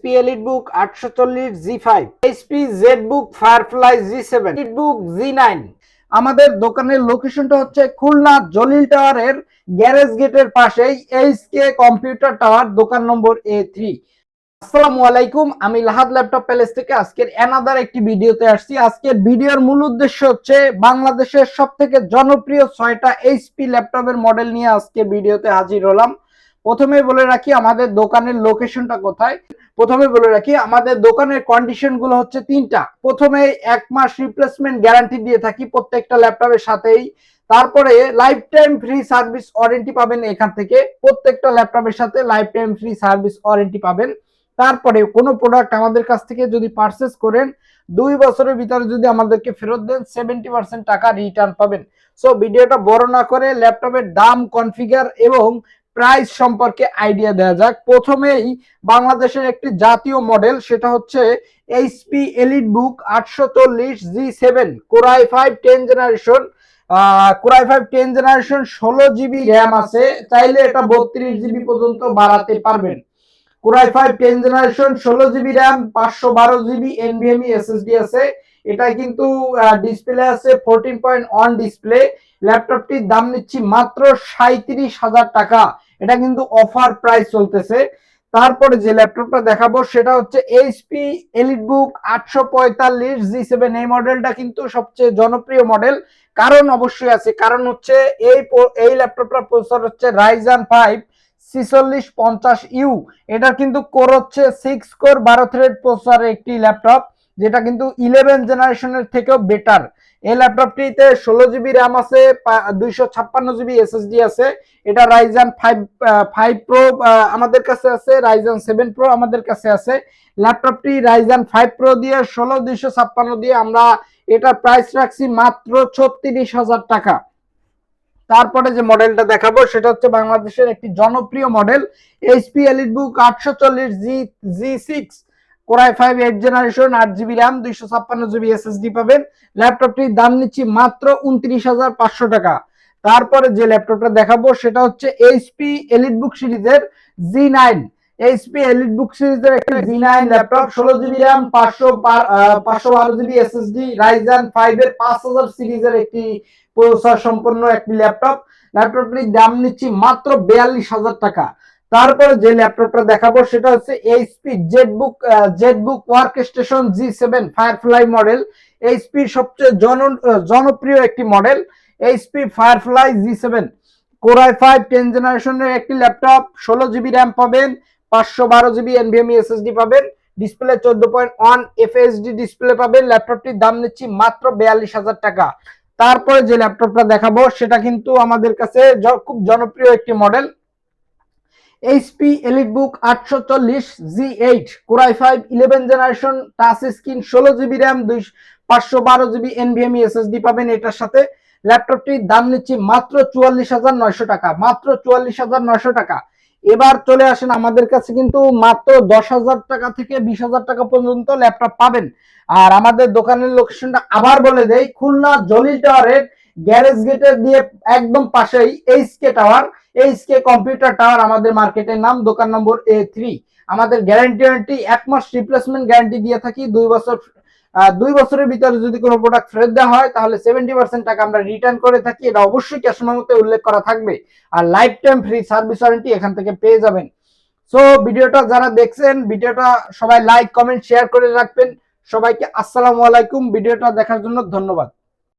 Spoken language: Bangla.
এইচপি এলিট বুক আটশো চল্লিশ G five HP Z book Firefly G seven elite book G nine আমাদের দোকানের লোকেশনটা হচ্ছে খুলনা জলিল টাওয়ারের গ্যারেজ গেটের পাশেই এইচকে কম্পিউটার টাওয়ার দোকান নম্বর এ থ্রি আসসালামু আলাইকুম, আমি লাহাদ ল্যাপটপ প্যালেস থেকে আজকের এনাদার একটি ভিডিওতে আসছি। আজকের ভিডিওর মূল উদ্দেশ্য হচ্ছে বাংলাদেশের সব থেকে জনপ্রিয় ছয়টা এইচপি ল্যাপটপের মডেল নিয়ে আজকে ভিডিওতে হাজির হলাম। প্রথমে বলে রাখি, আমাদের দোকানের লোকেশনটা কোথায়? প্রথমে বলে রাখি, আমাদের দোকানের কন্ডিশনগুলো হচ্ছে তিনটা। প্রথমে এক মাস রিপ্লেসমেন্ট গ্যারান্টি দিয়ে থাকি প্রত্যেকটা ল্যাপটপের সাথেই। তারপরে life time free service warranty পাবেন এখান থেকে। প্রত্যেকটা ল্যাপটপের সাথে life time free service warranty পাবেন। তারপরে কোনো প্রোডাক্ট আমাদের কাছ থেকে যদি পারচেস করেন, দুই বছরের ভিতরে যদি আমাদেরকে ফেরত দেন সেভেন্টি পার্সেন্ট টাকা রিটার্ন পাবেন। সো ভিডিওটা বড় না করে ল্যাপটপের দাম কনফিগার এবং প্রাইস সম্পর্কে আইডিয়া দেওয়া যাক। প্রথমেই বাংলাদেশের একটি জাতীয় মডেল, সেটা হচ্ছে এইচপি এলিট বুক আটশো চল্লিশ G seven core i five ten generation core i five ten generation ষোলো জিবি র্যাম আছে, চাইলে এটা বত্রিশ জিবি পর্যন্ত বাড়াতে পারবেন। Core i five ten generation ষোলো জিবি র্যাম পাঁচশো বারো জিবি এনভিএমই এসএসডি আছে। এটা কিন্তু ডিসপ্লে আছে ফোরটিন পয়েন্ট ওয়ান ডিসপ্লে ল্যাপটপটির দাম নিচ্ছি মাত্র সাঁত্রিশ হাজার টাকা। এটা কিন্তু অফার প্রাইস চলতেছে। তারপরে যে ল্যাপটপটা দেখাবো, সেটা হচ্ছে এইচপি এলিট বুক আটশো পঁয়তাল্লিশ জি সেভেন এই মডেলটা কিন্তু সবচেয়ে জনপ্রিয় মডেল কারণ অবশ্যই আছে, কারণ হচ্ছে এই এই ল্যাপটপটার প্রসেসর হচ্ছে রাইজান ফাইভ ছিচল্লিশ পঞ্চাশ ইউ এটার কিন্তু কোর হচ্ছে সিক্স কোর বারো থ্রেড প্রসেসরের একটি ল্যাপটপ যেটা কিন্তু ইলেভেন জেনারেশনের থেকেও বেটার এই ল্যাপটপটিতে ষোলো জিবি র্যাম আছে দুইশো ছাপ্পান্ন জিবি এসএসডি আছে। এটা রাইজান ফাইভ ফাইভ প্রো আমাদের কাছে আছে রাইজান সেভেন প্রো আমাদের কাছে আছে। ল্যাপটপটি রাইজান ফাইভ প্রো দিয়ে ষোলো, দুইশো ছাপ্পান্ন দিয়ে আমরা এটার প্রাইস রাখছি মাত্র ছত্রিশ হাজার টাকা। তারপরে যে মডেলটা দেখাবো, সেটা হচ্ছে বাংলাদেশের একটি জনপ্রিয় মডেল এইচপি এলিট বুক আটশো চল্লিশ G G six core i five eight generation আট জিবি র্যাম দুইশো ছাপ্পান্ন জিবি এসএসডি পাবেন। ল্যাপটপটির দাম নিচ্ছি মাত্র উনত্রিশ হাজার পাঁচশো টাকা। তারপরে যে ল্যাপটপটা দেখাবো, সেটা হচ্ছে এইচপি এলিট বুক সিরিজের G nine HP elite book সিরিজের একটা জি নাইন ল্যাপটপ ষোলো জিবি র্যাম পাঁচশো পাঁচশো বারো জিবি এসএসডি রাইজান ফাইভ এর পাঁচ হাজার সিরিজের একটি প্রসেসর সম্পন্ন একটি ল্যাপটপ ল্যাপটপটির দাম নিচ্ছি মাত্র বিয়াল্লিশ হাজার টাকা। তারপরে যে ল্যাপটপটা দেখাবো সেটা হচ্ছে HP ZBook ZBook work station G seven Firefly model এইচপির সবচেয়ে জন, জনপ্রিয় একটি model HP Firefly G seven core i five ten জেনারেশনের একটি ল্যাপটপ। ষোলো জিবি র্যাম পাবেন, পাঁচশো বারো জিবি এনভিএমই এসএসডি পাবেন ডিসপ্লে চোদ্দ পয়েন্ট ওয়ান এফএসডি ডিসপ্লে পাবেন। ল্যাপটপটির দাম নিচ্ছি মাত্র বিয়াল্লিশ হাজার টাকা। তারপরে যে ল্যাপটপটা দেখাবো, সেটা কিন্তু আমাদের কাছে খুব জনপ্রিয় একটি মডেল এইচপি এলিট বুক আটশো চল্লিশ G eight core i five eleven generation touch screen ষোলো জিবি র্যাম দুই পাঁচশো বারো জিবি এনভিএমই এসএসডি পাবেন এটার সাথে। ল্যাপটপটির দাম নিচ্ছি মাত্র চুয়াল্লিশ হাজার নয়শো টাকা, মাত্র চুয়াল্লিশ হাজার নয়শো টাকা। এবার চলে আসেন আমাদের কাছে কিন্তু মাত্র দশ হাজার টাকা থেকে বিশ হাজার টাকা পর্যন্ত ল্যাপটপ পাবেন। আর আমাদের দোকানের লোকেশনটা আবার বলে দেই, খুলনা জলিল টাওয়ারের গ্যারেজ গেটের দিয়ে একদম পাশেই H K tower HK computer tower আমাদের মার্কেটের নাম, দোকান নম্বর এ থ্রি আমাদের গ্যারান্টি ওয়ারেন্টি এক মাস রিপ্লেসমেন্ট গ্যারান্টি দিয়ে থাকি। দুই বছর দুই বছরের ভিতরে যদি কোনো প্রোডাক্ট ফেরত দেওয়া হয়, তাহলে সেভেন্টি পার্সেন্ট টাকা আমরা রিটার্ন করে থাকি। এটা অবশ্যই ক্যাশ মেমোতে উল্লেখ করা থাকবে। আর life time free service warranty এখান থেকে পেয়ে যাবেন। সো ভিডিওটা যারা দেখছেন, ভিডিওটা সবাই লাইক কমেন্ট শেয়ার করে রাখবেন। সবাইকে আসসালামু আলাইকুম। ভিডিওটা দেখার জন্য ধন্যবাদ।